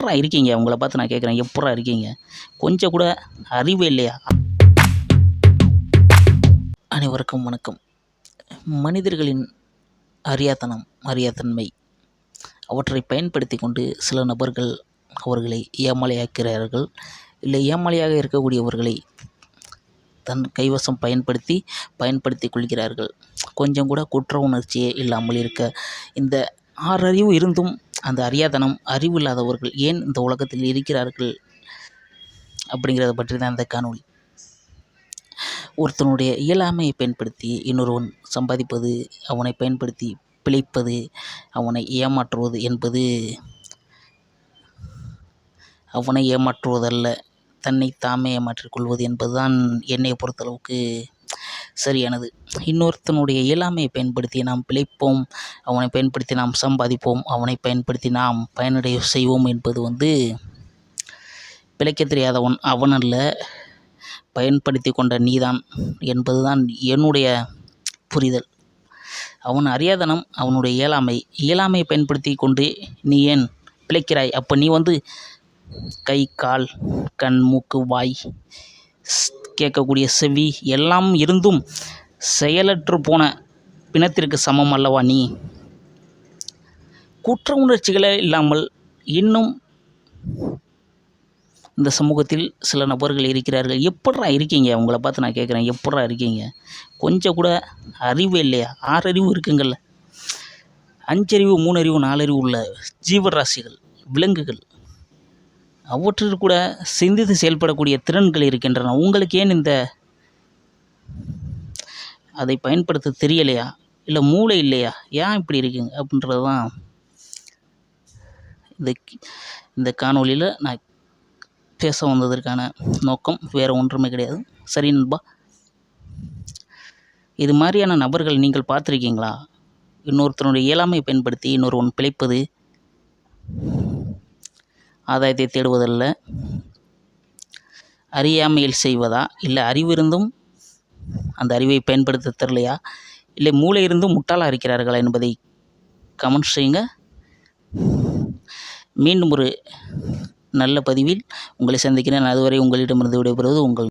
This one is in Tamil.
எப்படா இருக்கீங்க? உங்களை பார்த்து நான் கேட்குறேன் எப்படா இருக்கீங்க? கொஞ்சம் கூட அறிவே இல்லையா? அனைவருக்கும் வணக்கம். மனிதர்களின் அறியாத்தனம் அறியாத்தன்மை அவற்றை பயன்படுத்தி கொண்டு சில நபர்கள் அவர்களை ஏமாலையாக்கிறார்கள் இல்லை ஏமாலையாக இருக்கக்கூடியவர்களை தன் கைவசம் பயன்படுத்தி பயன்படுத்தி கொள்கிறார்கள். கொஞ்சம் கூட குற்ற உணர்ச்சியே இல்லாமல் இருக்க இந்த ஆறறிவு இருந்தும் அந்த அறியாதனம் அறிவு இல்லாதவர்கள் ஏன் இந்த உலகத்தில் இருக்கிறார்கள் அப்படிங்கிறத பற்றி தான் இந்த காணொளி. ஒருத்தனுடைய இயலாமையை பயன்படுத்தி இன்னொருவன் சம்பாதிப்பது அவனை பயன்படுத்தி பிழைப்பது அவனை ஏமாற்றுவது என்பது அவனை ஏமாற்றுவதல்ல தன்னை தாமே ஏமாற்றிக் கொள்வது என்பதுதான் என்னை பொறுத்தளவுக்கு சரியானது. இன்னொருத்தனுடைய இயலாமையை பயன்படுத்தி நாம் பிழைப்போம். அவனை பயன்படுத்தி நாம் சம்பாதிப்போம். அவனை பயன்படுத்தி நாம் பயனடைய செய்வோம் என்பது வந்து பிழைக்க தெரியாதவன் அவன் அல்ல பயன்படுத்தி கொண்ட நீதான் என்பதுதான் என்னுடைய புரிதல். அவன் அறியாதனம் அவனுடைய இயலாமை. இயலாமையை பயன்படுத்தி கொண்டு நீ ஏன் பிழைக்கிறாய்? அப்போ நீ வந்து கை கால் கண் மூக்கு வாய் கேட்கக்கூடிய செவி எல்லாம் இருந்தும் செயலற்று போன பிணத்திற்கு சமம் அல்லவா நீ? குற்ற உணர்ச்சிகளே இல்லாமல் இன்னும் இந்த சமூகத்தில் சில நபர்கள் இருக்கிறார்கள். எப்பட்றா இருக்கீங்க? உங்களை பார்த்து நான் கேட்குறேன். எப்பட்றா இருக்கீங்க? கொஞ்சம் கூட அறிவு இல்லையா? ஆறறிவு இருக்குங்கள்ல. அஞ்சறிவு மூணறிவு நாலறிவு உள்ள ஜீவராசிகள் விலங்குகள் அவற்றில் கூட சிந்தித்து செயல்படக்கூடிய திறன்கள் இருக்கின்றன. உங்களுக்கு ஏன் இந்த அதை பயன்படுத்த தெரியலையா? இல்லை மூளை இல்லையா? ஏன் இப்படி இருக்குங்க? அப்படின்றது தான் இந்த இந்த காணொளியில் நான் பேச வந்ததற்கான நோக்கம். வேறு ஒன்றுமே கிடையாது. சரி நண்பா. இது மாதிரியான நபர்கள் நீங்கள் பார்த்துருக்கீங்களா? இன்னொருத்தனுடைய இயலாமையை பயன்படுத்தி இன்னொரு ஒன்று பிழைப்பது ஆதாயத்தை தேடுவதல்ல. அறியாமையில் செய்வதா? இல்லை அறிவிருந்தும் அந்த அறிவை பயன்படுத்த தெரியலையா இல்லை மூளை இருந்தும் முட்டாளாக இருக்கிறார்களா என்பதை கமெண்ட் செய்யுங்க. மீண்டும் ஒரு நல்ல பதிவில் உங்களை சந்திக்கிறேன். அதுவரை உங்களிடமிருந்து விடைபெறுவது உங்கள்